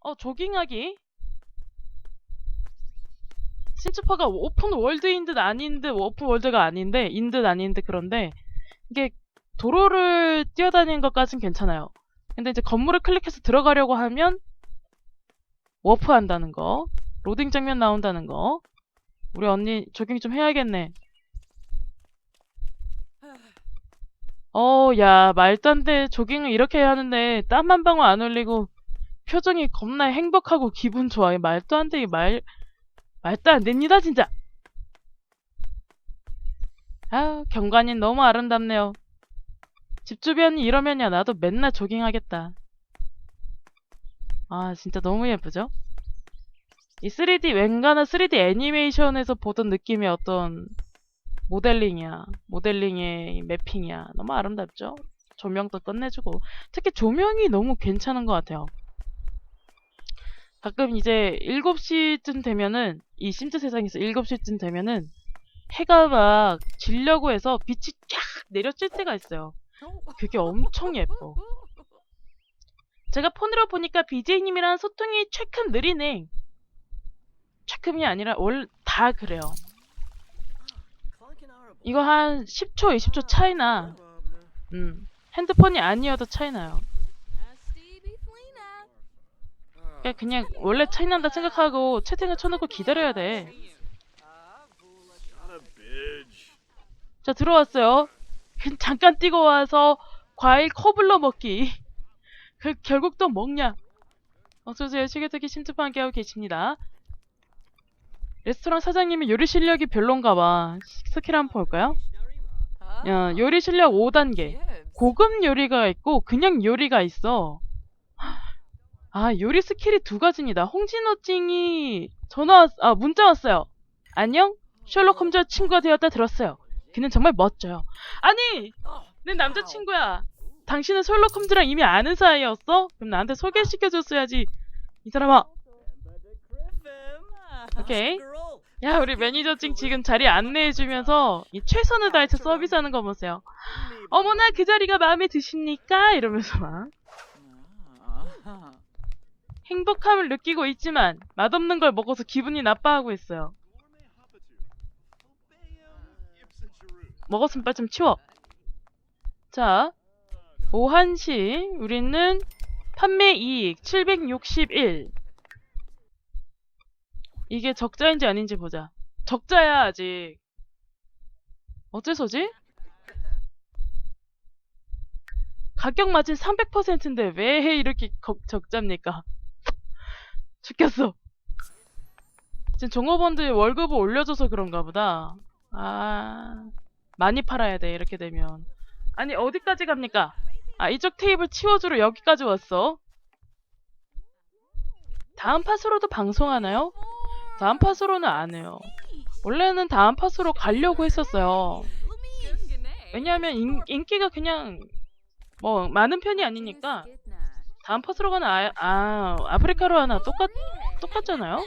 어, 조깅하기. 신츠파가 오픈 월드인 듯 아닌 듯 오픈 월드가 아닌데 인 듯 아닌 듯 그런데 이게 도로를 뛰어다니는 것까진 괜찮아요. 근데 이제 건물을 클릭해서 들어가려고 하면 워프 한다는 거, 로딩 장면 나온다는 거. 우리 언니 조깅 좀 해야겠네. 어, 야, 말도 안 돼. 조깅을 이렇게 해야 하는데 땀 한 방울 안 흘리고 표정이 겁나 행복하고 기분 좋아. 말도 안 돼. 말, 말도 안 됩니다, 진짜. 아, 경관이 너무 아름답네요. 집 주변이 이러면야 나도 맨날 조깅하겠다. 아, 진짜 너무 예쁘죠? 이 3D, 웬간한 3D 애니메이션에서 보던 느낌의 어떤 모델링이야. 모델링의 이 매핑이야. 너무 아름답죠? 조명도 끝내주고. 특히 조명이 너무 괜찮은 것 같아요. 가끔 이제 7시쯤 되면은, 이 심즈 세상에서 7시쯤 되면은, 해가 막 지려고 해서 빛이 쫙 내려칠 때가 있어요. 그게 엄청 예뻐. 제가 폰으로 보니까 BJ님이랑 소통이 최큼 느리네. 최큼이 아니라 원 다 그래요. 이거 한 10초, 20초 차이나. 음. 핸드폰이 아니어도 차이나요. 그러니까 그냥 원래 차이 난다 생각하고 채팅을 쳐놓고 기다려야 돼. 자, 들어왔어요. 그 잠깐 뛰고 와서 과일 커블러 먹기. 그 결국 또 먹냐? 어서오세요. 시계토끼 신투파 함께하고 계십니다. 레스토랑 사장님이 요리 실력이 별론가 봐. 스킬 한번 볼까요? 야, 요리 실력 5단계. 고급 요리가 있고 그냥 요리가 있어. 아, 요리 스킬이 두 가지입니다. 홍진호 찡이 전화 왔, 아, 문자 왔어요. 안녕? 셜록 홈즈 친구가 되었다 들었어요. 그는 정말 멋져요. 아니! 내 남자친구야. 당신은 셜록 홈즈랑 이미 아는 사이였어? 그럼 나한테 소개시켜줬어야지. 이 사람아. 오케이. 야, 우리 매니저 찡 지금 자리 안내해주면서 이 최선을 다해서 서비스하는 거 보세요. 어머나 그 자리가 마음에 드십니까? 이러면서 막 행복함을 느끼고 있지만 맛없는 걸 먹어서 기분이 나빠하고 있어요. 먹었으면 빨리 좀 치워. 자, 오한시 우리는 판매 이익 761. 이게 적자인지 아닌지 보자. 적자야 아직. 어째서지? 가격 마진 300%인데 왜 이렇게 거- 적자입니까? 죽겠어. 지금 종업원들 월급을 올려줘서 그런가 보다. 아, 많이 팔아야 돼, 이렇게 되면. 아니, 어디까지 갑니까? 아, 이쪽 테이블 치워주러 여기까지 왔어. 다음 팟으로도 방송하나요? 다음 팟으로는 안 해요. 원래는 다음 팟으로 가려고 했었어요. 왜냐하면 인, 인기가 그냥 뭐 많은 편이 아니니까 다음 팟으로 가는 아, 아 아프리카로 하나 똑같 똑같잖아요.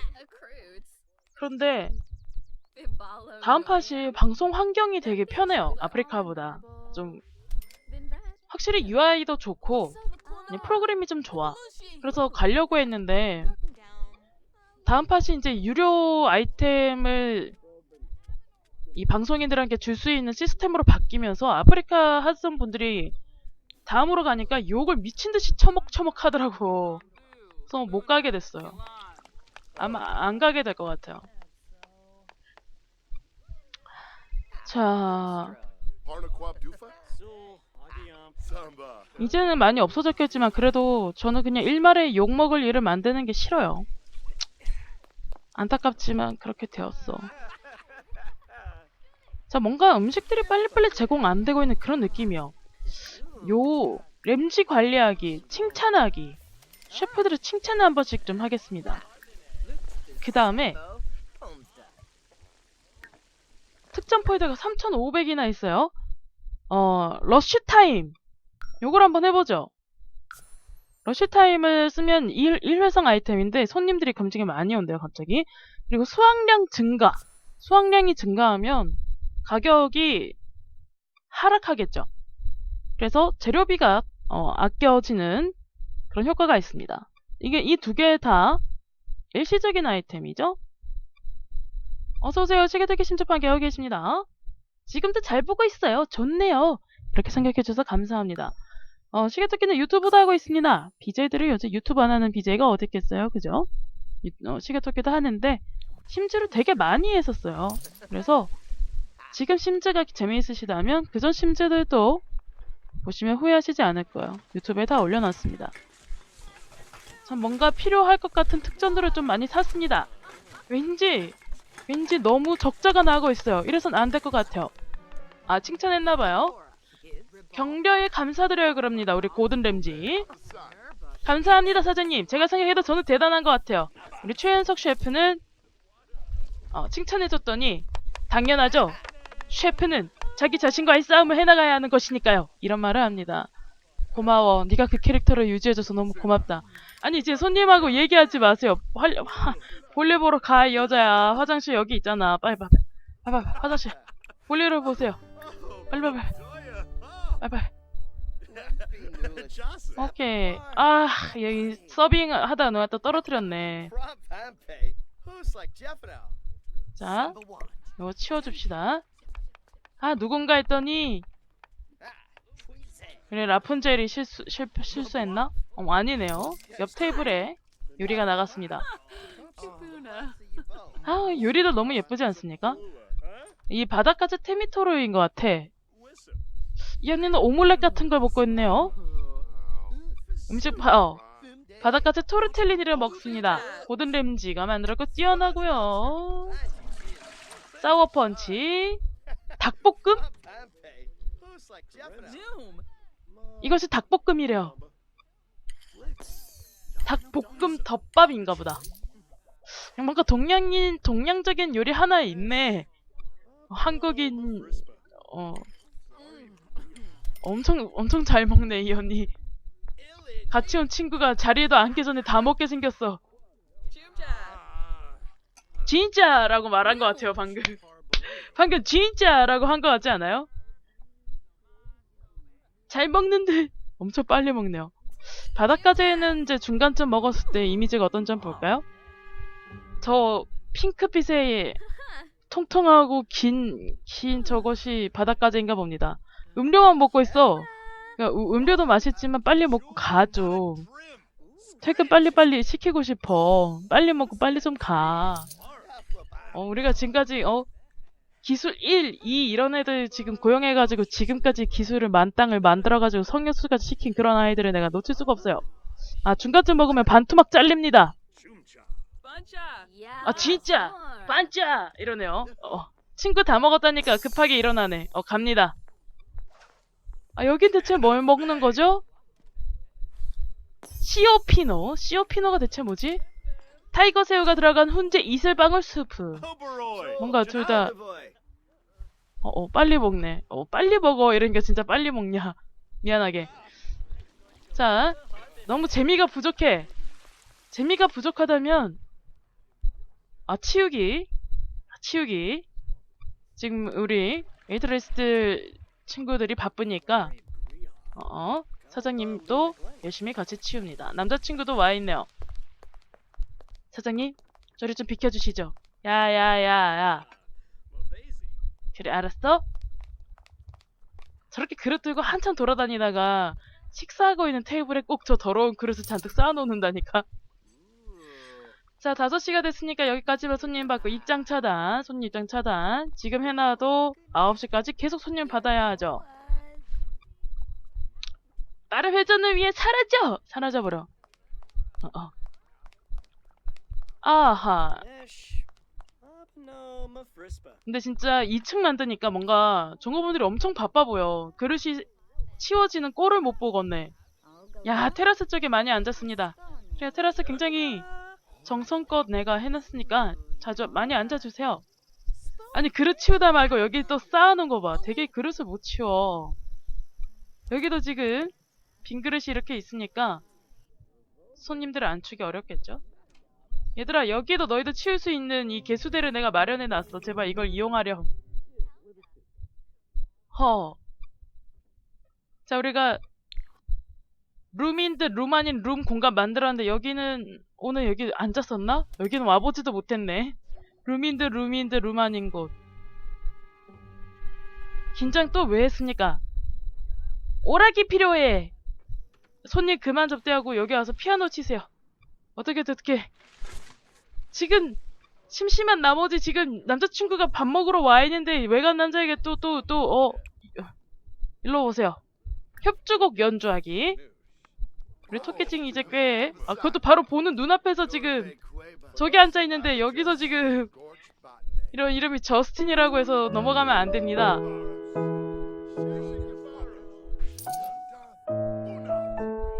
그런데 다음 팟이 방송 환경이 되게 편해요. 아프리카보다 좀 확실히 UI도 좋고 프로그램이 좀 좋아. 그래서 가려고 했는데 다음 팟이 이제 유료 아이템을 이 방송인들한테 줄 수 있는 시스템으로 바뀌면서 아프리카 하던 분들이 다음으로 가니까 욕을 미친 듯이 처먹처먹 하더라고. 그래서 못 가게 됐어요. 아마 안 가게 될 것 같아요. 자, 이제는 많이 없어졌겠지만 그래도 저는 그냥 일말에 욕 먹을 일을 만드는 게 싫어요. 안타깝지만 그렇게 되었어. 자, 뭔가 음식들이 빨리빨리 제공 안 되고 있는 그런 느낌이요. 요 램지 관리하기, 칭찬하기. 셰프들을 칭찬을 한 번씩 좀 하겠습니다. 그 다음에 특전 포인트가 3,500이나 있어요. 어, 러쉬 타임. 요걸 한번 해보죠. 러쉬 타임을 쓰면 일, 일회성 아이템인데 손님들이 검증이 많이 온대요, 갑자기. 그리고 수확량 증가. 수확량이 증가하면 가격이 하락하겠죠. 그래서 재료비가 어, 아껴지는 그런 효과가 있습니다. 이게 이 두 개 다 일시적인 아이템이죠? 어서오세요. 시계토끼 신주판 개혁 계십니다. 지금도 잘 보고 있어요. 좋네요. 그렇게 생각해주셔서 감사합니다. 어, 시계토끼는 유튜브도 하고 있습니다. BJ들이 요새 유튜브 안 하는 BJ가 어디 있겠어요? 그죠? 유- 어, 시계토끼도 하는데, 심즈를 되게 많이 했었어요. 그래서, 지금 심즈가 재미있으시다면, 그전 심즈들도 보시면 후회하시지 않을 거예요. 유튜브에 다 올려놨습니다. 참 뭔가 필요할 것 같은 특전들을 좀 많이 샀습니다. 왠지, 왠지 너무 적자가 나고 있어요. 이래선 안 될 것 같아요. 아, 칭찬했나봐요. 격려에 감사드려요 그럽니다. 우리 고든 램지. 감사합니다 사장님. 제가 생각해도 저는 대단한 것 같아요. 우리 최현석 셰프는 어, 칭찬해줬더니 당연하죠. 셰프는 자기 자신과의 싸움을 해나가야 하는 것이니까요. 이런 말을 합니다. 고마워. 네가 그 캐릭터를 유지해줘서 너무 고맙다. 아니 이제 손님하고 얘기하지 마세요. 활, 화, 볼일 보러 가 이 여자야. 화장실 여기 있잖아. 빨리 빨리 빨리 빨리 화장실. 볼일을 보세요. 빨리 빨리 빨리 빨리. 오케이. 아 여기 서빙 하다가 누가 또 떨어뜨렸네. 자, 이거 치워줍시다. 아 누군가 했더니 그래 라푼젤이 실수 실, 실수했나? 어, 아니네요. 옆 테이블에 유리가 나갔습니다. 아 유리도 너무 예쁘지 않습니까? 이 바닷가재 테미토로인 것 같아. 이 언니는 오믈렛 같은 걸 먹고 있네요. 음식 바, 어, 바닷가재 토르텔리니를 먹습니다. 고든 램지가 만들었고 뛰어나고요. 사워 펀치, 닭볶음? 이것이 닭볶음이래요. 닭볶음 덮밥인가 보다. 뭔가 동양인 동양적인 요리 하나 있네. 어, 한국인 어 엄청 엄청 잘 먹네 이 언니. 같이 온 친구가 자리에도 앉기 전에 다 먹게 생겼어. 진짜라고 말한 것 같아요 방금. 방금 진짜라고 한 것 같지 않아요? 잘 먹는데 엄청 빨리 먹네요. 바닷가재는 이제 중간쯤 먹었을 때 이미지가 어떤 점 볼까요? 저 핑크빛의 통통하고 긴, 긴 저것이 바닷가재인가 봅니다. 음료만 먹고 있어. 그러니까 우- 음료도 맛있지만 빨리 먹고 가죠. 퇴근 빨리빨리 시키고 싶어. 빨리 먹고 빨리 좀 가. 어, 우리가 지금까지, 어, 기술 1, 2 이런 애들 지금 고용해가지고 지금까지 기술을 만땅을 만들어가지고 성형수까지 시킨 그런 아이들을 내가 놓칠 수가 없어요. 아, 중간쯤 먹으면 반토막 잘립니다. 아, 진짜! 반짜! 이러네요. 어, 친구 다 먹었다니까 급하게 일어나네. 어, 갑니다. 아, 여긴 대체 뭘 먹는 거죠? 시오피노? 시오피노가 대체 뭐지? 타이거 새우가 들어간 훈제 이슬방울 수프. 뭔가 둘 다, 어, 어, 빨리 먹네. 어, 빨리 먹어. 이런 게 진짜 빨리 먹냐. 미안하게. 자, 너무 재미가 부족해. 재미가 부족하다면, 아, 치우기. 아, 치우기. 지금 우리 웨이트레스들 친구들이 바쁘니까, 어, 사장님도 열심히 같이 치웁니다. 남자친구도 와 있네요. 사장님, 저리 좀 비켜주시죠. 야, 야, 야, 야. 그래, 알았어? 저렇게 그릇 들고 한참 돌아다니다가 식사하고 있는 테이블에 꼭 저 더러운 그릇을 잔뜩 쌓아놓는다니까. 자, 5시가 됐으니까 여기까지만 손님 받고 입장 차단, 손님 입장 차단. 지금 해놔도 9시까지 계속 손님 받아야 하죠. 빠른 회전을 위해 사라져! 사라져버려. 어, 어. 아하. 근데 진짜 2층 만드니까 뭔가 종업원들이 엄청 바빠 보여. 그릇이 치워지는 꼴을 못 보겠네. 야, 테라스 쪽에 많이 앉았습니다. 그래, 테라스 굉장히 정성껏 내가 해놨으니까 자주 많이 앉아주세요. 아니, 그릇 치우다 말고 여기 또 쌓아놓은 거 봐. 되게 그릇을 못 치워. 여기도 지금 빈 그릇이 이렇게 있으니까 손님들을 앉추기 어렵겠죠? 얘들아, 여기도 너희도 치울 수 있는 이 개수대를 내가 마련해놨어. 제발 이걸 이용하렴. 허. 자, 우리가 룸인 듯룸 아닌 룸 공간 만들었는데 여기는 오늘 여기 앉았었나? 여기는 와보지도 못했네. 룸인 듯 룸인 듯룸 아닌 곳. 긴장 또 왜 했습니까? 오락이 필요해. 손님 그만 접대하고 여기 와서 피아노 치세요. 어떻게 어떻게 지금 심심한 나머지 지금 남자친구가 밥 먹으러 와 있는데 외간 남자에게 또 또 또 어 일로 오세요. 협주곡 연주하기. 우리 토끼찡 이제 꽤 아 그것도 바로 보는 눈앞에서 지금 저기 앉아 있는데 여기서 지금 이런 이름이 저스틴이라고 해서 넘어가면 안 됩니다.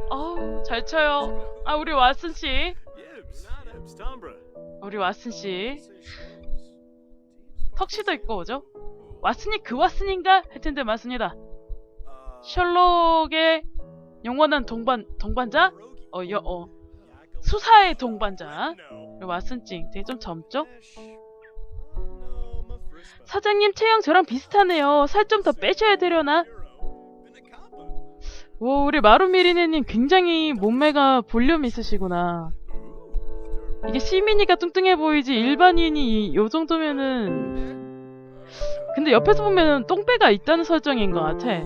아우 잘 쳐요. 아 우리 왓슨 씨, 우리 왓슨 씨 턱시도 입고 오죠? 왓슨이 그 왓슨인가? 할 텐데 맞습니다. 셜록의 영원한 동반 동반자? 어, 여, 어 수사의 동반자. 왓슨찡 되게 좀 젊죠? 사장님 체형 저랑 비슷하네요. 살 좀 더 빼셔야 되려나? 오, 우리 마루미리네님 굉장히 몸매가 볼륨 있으시구나. 이게 시민이가 뚱뚱해 보이지 일반인이 요 정도면은 근데 옆에서 보면은 똥배가 있다는 설정인 것 같아.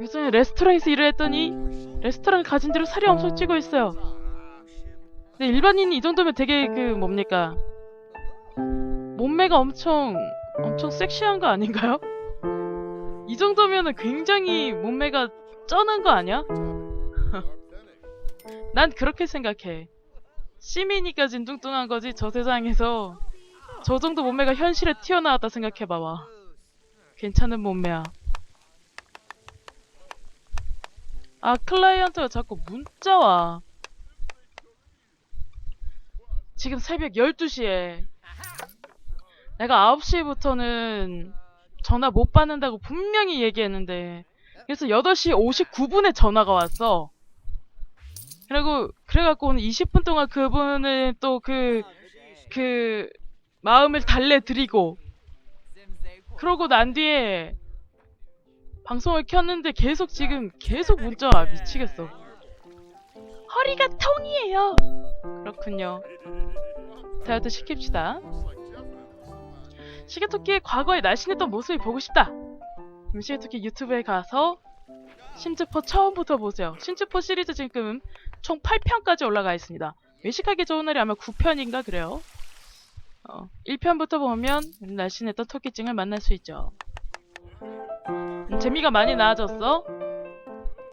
요즘에 레스토랑에서 일을 했더니 레스토랑 가진 대로 살이 엄청 찌고 있어요. 근데 일반인이 이 정도면 되게 그 뭡니까 몸매가 엄청 엄청 섹시한 거 아닌가요? 이 정도면은 굉장히 몸매가 쩌는 거 아니야? 난 그렇게 생각해. 시민이까진 뚱뚱한 거지 저 세상에서 저 정도 몸매가 현실에 튀어나왔다 생각해봐봐. 괜찮은 몸매야. 아 클라이언트가 자꾸 문자 와. 지금 새벽 12시에 내가 9시부터는 전화 못 받는다고 분명히 얘기했는데 그래서 8시 59분에 전화가 왔어. 그리고 그래갖고 오늘 20분 동안 그분을 또 그 그 마음을 달래드리고 그러고 난 뒤에 방송을 켰는데 계속 지금 계속 문자 와 미치겠어. 허리가 통이에요. 그렇군요. 다이어트 시킵시다. 시계토끼의 과거에 날씬했던 모습이 보고 싶다. 시계토끼 유튜브에 가서 심즈포 처음부터 보세요. 심즈포 시리즈 지금 총 8편까지 올라가 있습니다. 외식하기 좋은 날이 아마 9편인가 그래요. 어, 1편부터 보면 날씬했던 토끼증을 만날 수 있죠. 음, 재미가 많이 나아졌어.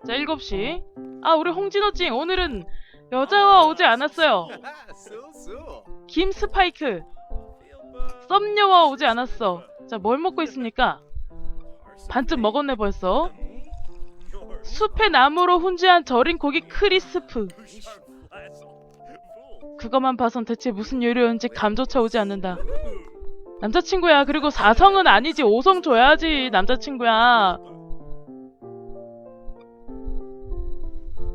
자, 7시. 아, 우리 홍진호찡 오늘은 여자와 오지 않았어요. 김 스파이크. 썸녀와 오지 않았어. 자, 뭘 먹고 있습니까? 반쯤 먹었네 벌써. 숲의 나무로 훈제한 절인 고기 크리스프. 그것만 봐선 대체 무슨 요리였는지 감조차 오지 않는다. 남자친구야. 그리고 4성은 아니지. 5성 줘야지. 남자친구야.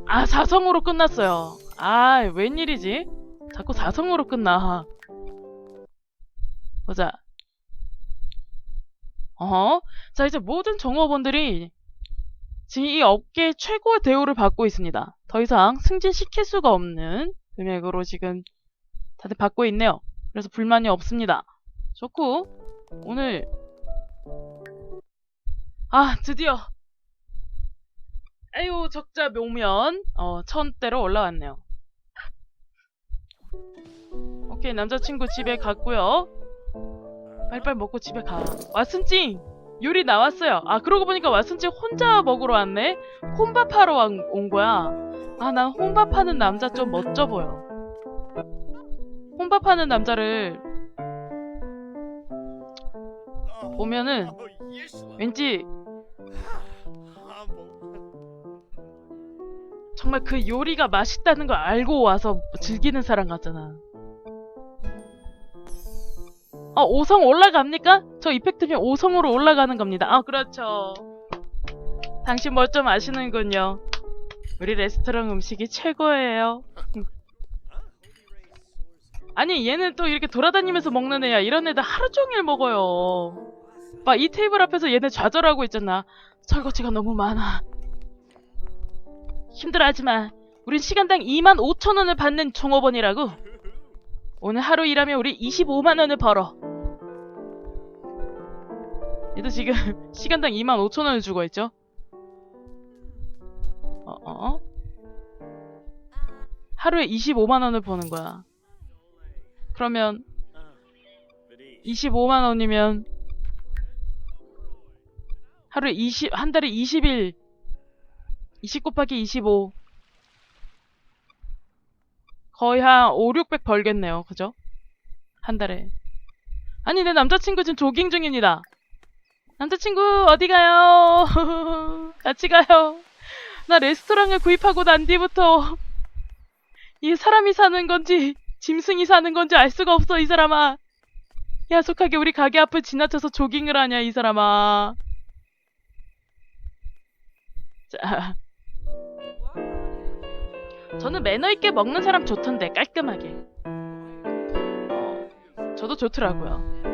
아, 4성으로 끝났어요. 아, 웬일이지? 자꾸 4성으로 끝나. 보자. 어허. 자, 이제 모든 종업원들이 지금 이 업계 최고의 대우를 받고 있습니다. 더 이상 승진시킬 수가 없는 금액으로 지금 다들 받고 있네요. 그래서 불만이 없습니다. 좋고, 오늘, 아, 드디어, 아유, 적자 묘면, 어, 천대로 올라왔네요. 오케이, 남자친구 집에 갔고요 빨리빨리 먹고 집에 가. 왓슨찡! 요리 나왔어요. 아, 그러고 보니까 왓슨찡 혼자 먹으러 왔네? 혼밥하러 온 거야. 아, 난 혼밥하는 남자 좀 멋져 보여. 혼밥하는 남자를 보면은 왠지 정말 그 요리가 맛있다는 걸 알고 와서 즐기는 사람 같잖아. 어, 5성 올라갑니까? 저 이펙트면 5성으로 올라가는 겁니다. 아, 그렇죠. 당신 뭘 좀 아시는군요. 우리 레스토랑 음식이 최고예요. 아니, 얘는 또 이렇게 돌아다니면서 먹는 애야. 이런 애들 하루 종일 먹어요. 막 이 테이블 앞에서 얘네 좌절하고 있잖아. 설거지가 너무 많아. 힘들어하지 마. 우린 시간당 2만 5천 원을 받는 종업원이라고. 오늘 하루 일하면 우리 25만 원을 벌어. 얘도 지금 시간당 2만 5천 원을 주고 있죠. 어, 어? 하루에 25만 원을 버는 거야. 그러면 25만 원이면 하루에 20, 한 달에 20일 20 곱하기 25 거의 한 5, 600 벌겠네요. 그죠? 한 달에 아니 내 남자친구 지금 조깅 중입니다. 남자친구 어디 가요? 같이 가요. 나 레스토랑을 구입하고 난 뒤부터 이 사람이 사는 건지 짐승이 사는 건지 알 수가 없어 이 사람아. 야속하게 우리 가게 앞을 지나쳐서 조깅을 하냐 이 사람아. 자, 저는 매너 있게 먹는 사람 좋던데 깔끔하게. 어, 저도 좋더라고요.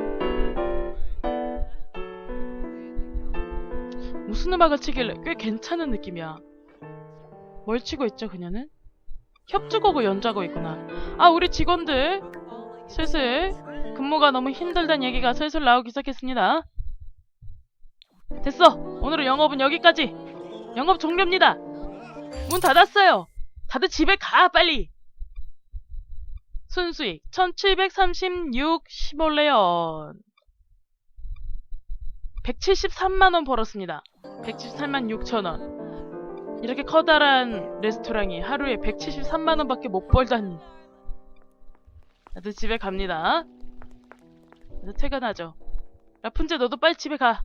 무슨 음악을 치길래 꽤 괜찮은 느낌이야. 뭘 치고 있죠 그녀는? 협주곡을 연주하고 있구나. 아 우리 직원들 슬슬 근무가 너무 힘들다는 얘기가 슬슬 나오기 시작했습니다. 됐어. 오늘은 영업은 여기까지. 영업 종료입니다. 문 닫았어요. 다들 집에 가 빨리. 순수익 1736 15레온 173만원 벌었습니다. 173만 6천원. 이렇게 커다란 레스토랑이 하루에 173만원밖에 못 벌다니. 다들 집에 갑니다. 다들 퇴근하죠. 라푼젤 너도 빨리 집에 가.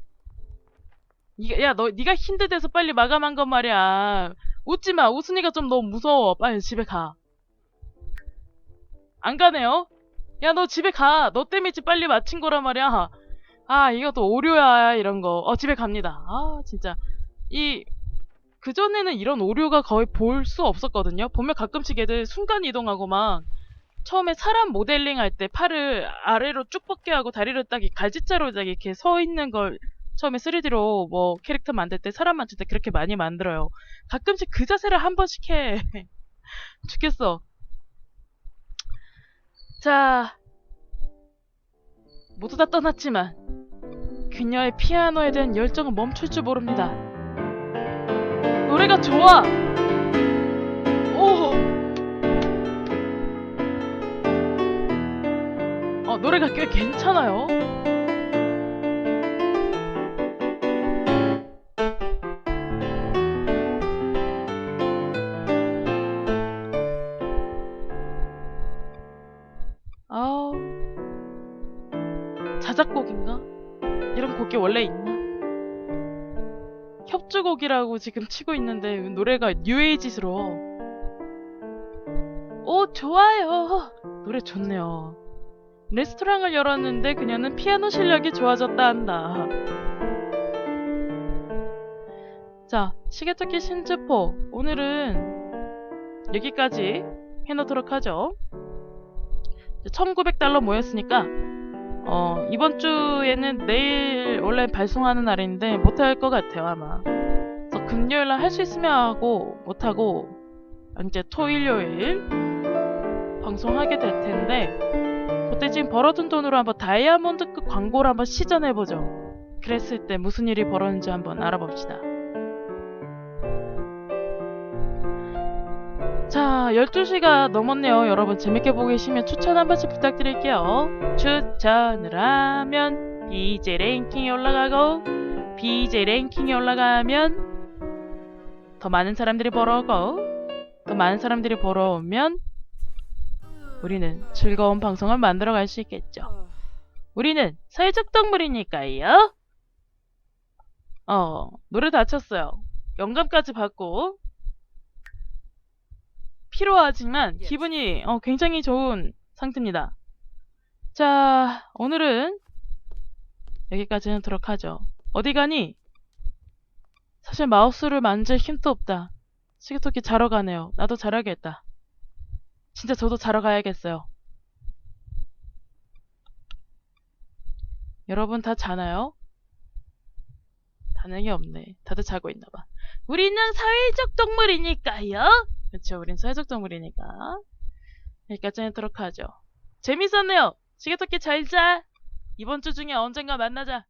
니가, 야, 너, 니가 힘들대서 빨리 마감한 건 말이야. 웃지 마. 웃으니까 좀 너무 무서워. 빨리 집에 가. 안 가네요? 야, 너 집에 가. 너 때문에 집 빨리 마친 거란 말이야. 아, 이것도 오류야, 이런 거. 어, 집에 갑니다. 아, 진짜. 이, 그전에는 이런 오류가 거의 볼 수 없었거든요. 보면 가끔씩 애들 순간 이동하고 막, 처음에 사람 모델링 할 때 팔을 아래로 쭉 뻗게 하고 다리를 딱이 갈지자로 딱 이렇게 서 있는 걸 처음에 3D로 뭐 캐릭터 만들 때 사람 만들 때 그렇게 많이 만들어요. 가끔씩 그 자세를 한 번씩 해. 죽겠어. 자, 모두 다 떠났지만 그녀의 피아노에 대한 열정은 멈출 줄 모릅니다. 노래가 좋아. 오. 어, 노래가 꽤 괜찮아요. 협주곡이라고 지금 치고 있는데 노래가 뉴에이지스러워. 오, 좋아요. 노래 좋네요. 레스토랑을 열었는데 그녀는 피아노 실력이 좋아졌다 한다. 자, 시계토끼 신즈포. 오늘은 여기까지 해놓도록 하죠. 1900달러 모였으니까 어, 이번 주에는 내일 원래 발송하는 날인데 못할 것 같아요 아마 금요일 날 할 수 있으면 하고 못 하고 이제 토일 요일 방송하게 될 텐데 그때 지금 벌어둔 돈으로 한번 다이아몬드급 광고를 한번 시전해 보죠 그랬을 때 무슨 일이 벌어졌는지 한번 알아봅시다 자, 12시가 넘었네요. 여러분 재밌게 보고 계시면 추천 한 번씩 부탁드릴게요. 추천을 하면 BJ 랭킹이 올라가고 BJ 랭킹이 올라가면 더 많은 사람들이 벌어오고 더 많은 사람들이 벌어오면 우리는 즐거운 방송을 만들어 갈 수 있겠죠. 우리는 사회적 동물이니까요. 어, 노래 다쳤어요. 영감까지 받고 피로하지만 기분이 어, 굉장히 좋은 상태입니다. 자, 오늘은 여기까지 하도록 하죠. 어디 가니? 사실 마우스를 만질 힘도 없다. 시계토끼 자러 가네요. 나도 자려야겠다. 진짜 저도 자러 가야겠어요. 여러분 다 자나요? 반응이 없네. 다들 자고 있나봐. 우리는 사회적 동물이니까요. 그렇죠. 우린 사회적 동물이니까. 여기까지 하도록 하죠. 재밌었네요. 시계토끼 잘 자. 이번 주 중에 언젠가 만나자.